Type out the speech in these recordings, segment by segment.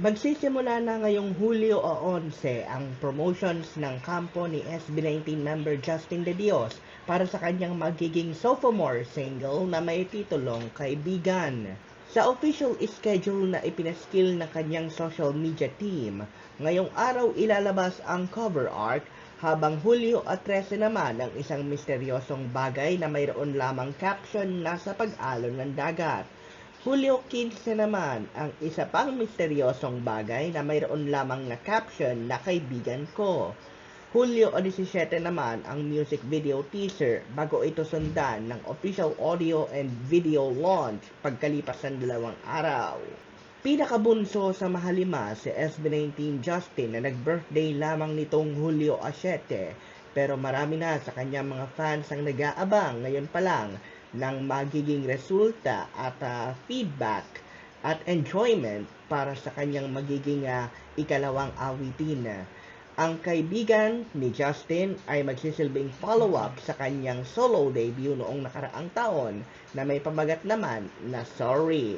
Magsisimula na ngayong Hulyo o 11 ang promotions ng kampo ni SB19 member Justin De Dios para sa kanyang magiging sophomore single na may titulong Kaibigan. Sa official schedule na ipinaskill ng kanyang social media team, ngayong araw ilalabas ang cover art habang Hulyo at 13 naman ang isang misteryosong bagay na mayroon lamang caption na sa pag-alon ng dagat. Hulyo 15 naman ang isa pang misteryosong bagay na mayroon lamang na caption na kaibigan ko. Hulyo 17 naman ang music video teaser bago ito sundan ng official audio and video launch pagkalipas ng dalawang araw. Pinakabunso sa mahalima si SB19 Justin na nag-birthday lamang nitong Hulyo 7 pero marami na sa kanyang mga fans ang nag-aabang ngayon pa lang ng magiging resulta at ah, feedback at enjoyment para sa kanyang magiging ah, ikalawang awitin. Ang kaibigan ni Justin ay magsisilbing follow-up sa kanyang solo debut noong nakaraang taon na may pamagat naman na Sorry.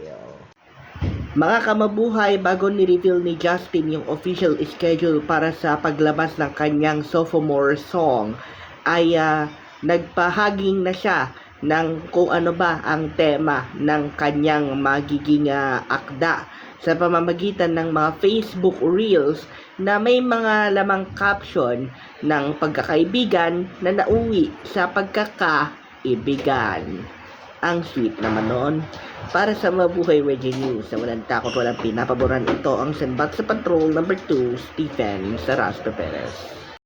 Mga kamabuhay, bago ni-reveal ni Justin yung official schedule para sa paglabas ng kanyang sophomore song, ay ah, nagpahaging na siya ng kung ano ba ang tema ng kanyang magiging ah, akda sa pamamagitan ng mga Facebook Reels na may mga lamang caption ng pagkakaibigan na nauwi sa pagkakaibigan. Ang sweet naman noon. Para sa Mabuhay Radio News na walang takot, walang pinapaboran ito ang Senbat sa Patrol number 2, Stephen Sarastro Perez.